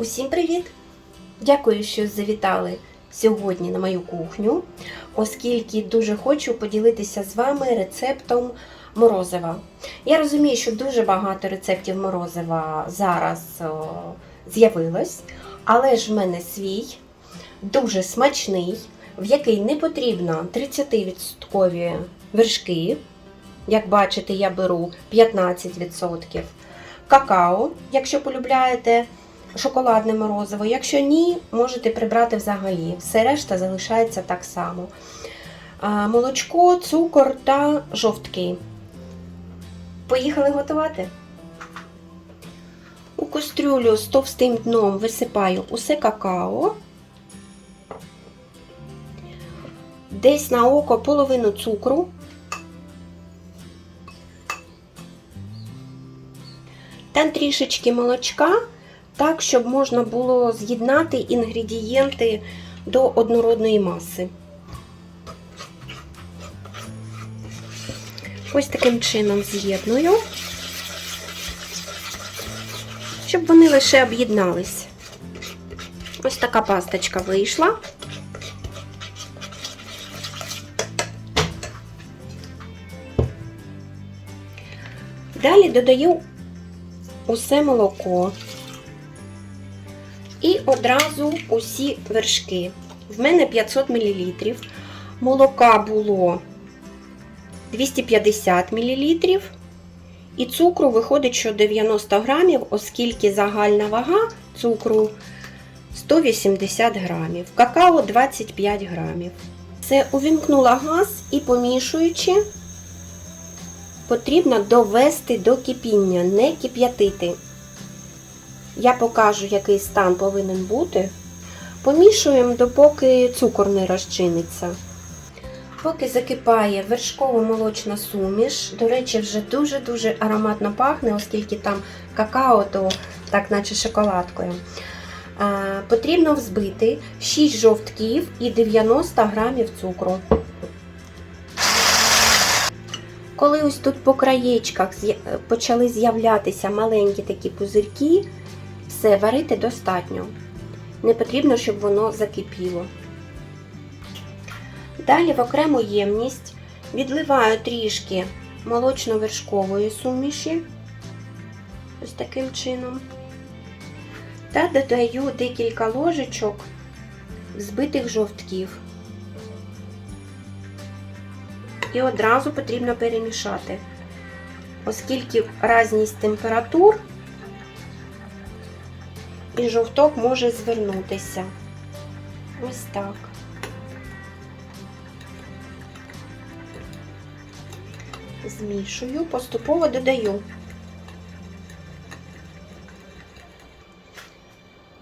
Усім привіт! Дякую, що завітали сьогодні на мою кухню, оскільки дуже хочу поділитися з вами рецептом морозива. Я розумію, що дуже багато рецептів морозива зараз з'явилось, але ж в мене свій, дуже смачний, в який не потрібно 30% вершки. Як бачите, я беру 15%. Какао, якщо полюбляєте шоколадне морозиво. Якщо ні, можете прибрати взагалі. Все решта залишається так само. Молочко, цукор та жовтки. Поїхали готувати. У кастрюлю з товстим дном висипаю усе какао. Десь на око половину цукру. Та трішечки молочка, так, щоб можна було з'єднати інгредієнти до однородної маси. Ось таким чином з'єдную, щоб вони лише об'єднались. Ось така пасточка вийшла. Далі додаю усе молоко і одразу усі вершки. В мене 500 мл. Молока було 250 мл. І цукру виходить, що 90 грамів, оскільки загальна вага цукру 180 грамів. Какао 25 грамів. Це увімкнула газ і помішуючи, потрібно довести до кипіння, не кип'ятити. Я покажу, який стан повинен бути. Помішуємо, допоки цукор не розчиниться. Поки закипає вершково-молочна суміш, до речі, вже дуже-дуже ароматно пахне, оскільки там какао, то так наче шоколадкою. Потрібно взбити 6 жовтків і 90 грамів цукру. Коли ось тут по краєчках почали з'являтися маленькі такі пузирки, все варити достатньо. Не потрібно, щоб воно закипіло. Далі в окрему ємність відливаю трішки молочно-вершкової суміші, ось таким чином, та додаю декілька ложечок збитих жовтків. І одразу потрібно перемішати, оскільки разність температур і жовток може звернутися. Ось так. Змішую, поступово додаю.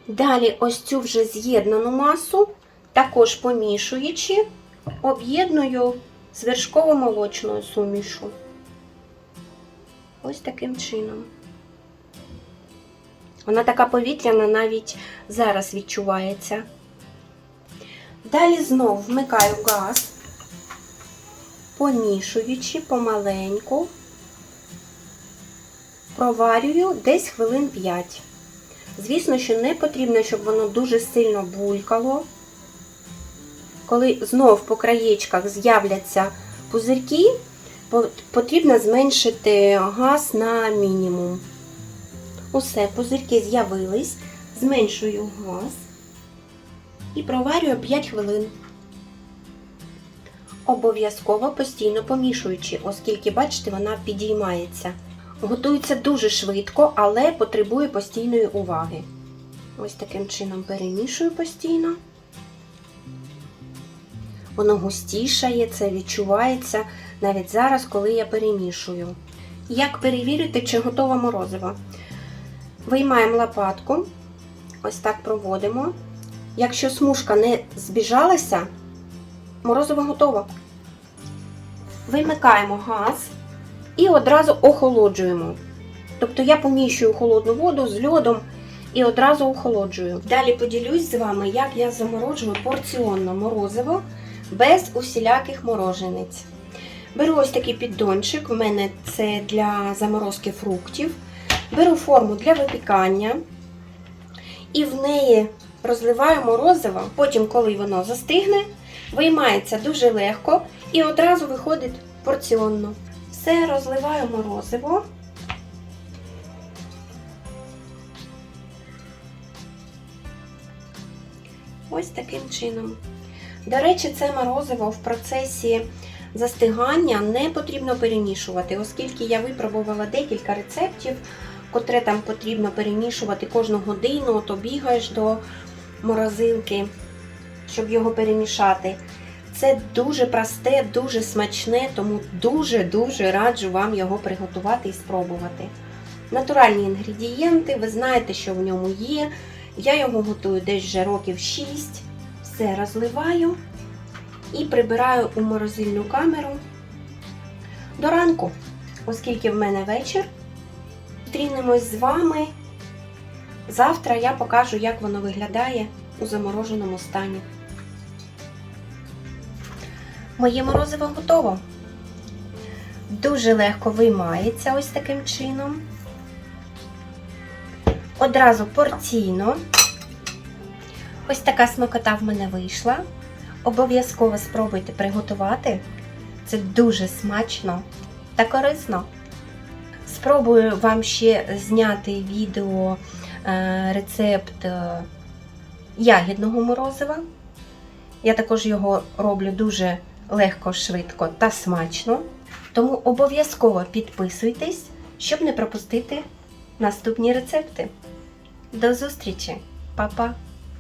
Далі ось цю вже з'єднану масу, також помішуючи, об'єдную з вершково-молочною сумішу. Ось таким чином. Вона така повітряна навіть зараз відчувається. Далі знов вмикаю газ, помішуючи помаленьку, проварюю десь хвилин 5. Звісно, що не потрібно, щоб воно дуже сильно булькало. Коли знов по краєчках з'являться пузирки, потрібно зменшити газ на мінімум. Усе, пузирки з'явились, зменшую газ і проварюю 5 хвилин. Обов'язково постійно помішуючи, оскільки, бачите, вона підіймається. Готується дуже швидко, але потребує постійної уваги. Ось таким чином перемішую постійно. Воно густішає, це відчувається навіть зараз, коли я перемішую. Як перевірити, чи готова морозиво? Виймаємо лопатку, ось так проводимо. Якщо смужка не збіжалася, морозиво готово. Вимикаємо газ і одразу охолоджуємо. Тобто я поміщую холодну воду з льодом і одразу охолоджую. Далі поділюсь з вами, як я заморожую порціонно морозиво без усіляких морожениць. Беру ось такий піддончик, в мене це для заморозки фруктів. Беру форму для випікання і в неї розливаю морозиво. Потім, коли воно застигне, виймається дуже легко і одразу виходить порціонно. Все розливаю морозиво. Ось таким чином. До речі, це морозиво в процесі застигання не потрібно перемішувати, оскільки я випробувала декілька рецептів, котре там потрібно перемішувати кожну годину, то бігаєш до морозилки, щоб його перемішати. Це дуже просте, дуже смачне, тому дуже-дуже раджу вам його приготувати і спробувати. Натуральні інгредієнти, ви знаєте, що в ньому є. Я його готую десь вже років 6. Все розливаю і прибираю у морозильну камеру до ранку, оскільки в мене вечір. Зустрінемось з вами. Завтра я покажу, як воно виглядає у замороженому стані. Моє морозиво готово. Дуже легко виймається ось таким чином. Одразу порційно. Ось така смакота в мене вийшла. Обов'язково спробуйте приготувати. Це дуже смачно та корисно. Спробую вам ще зняти відео е, рецепт е, ягідного морозива. Я також його роблю дуже легко, швидко та смачно. Тому обов'язково підписуйтесь, щоб не пропустити наступні рецепти. До зустрічі, Па-па!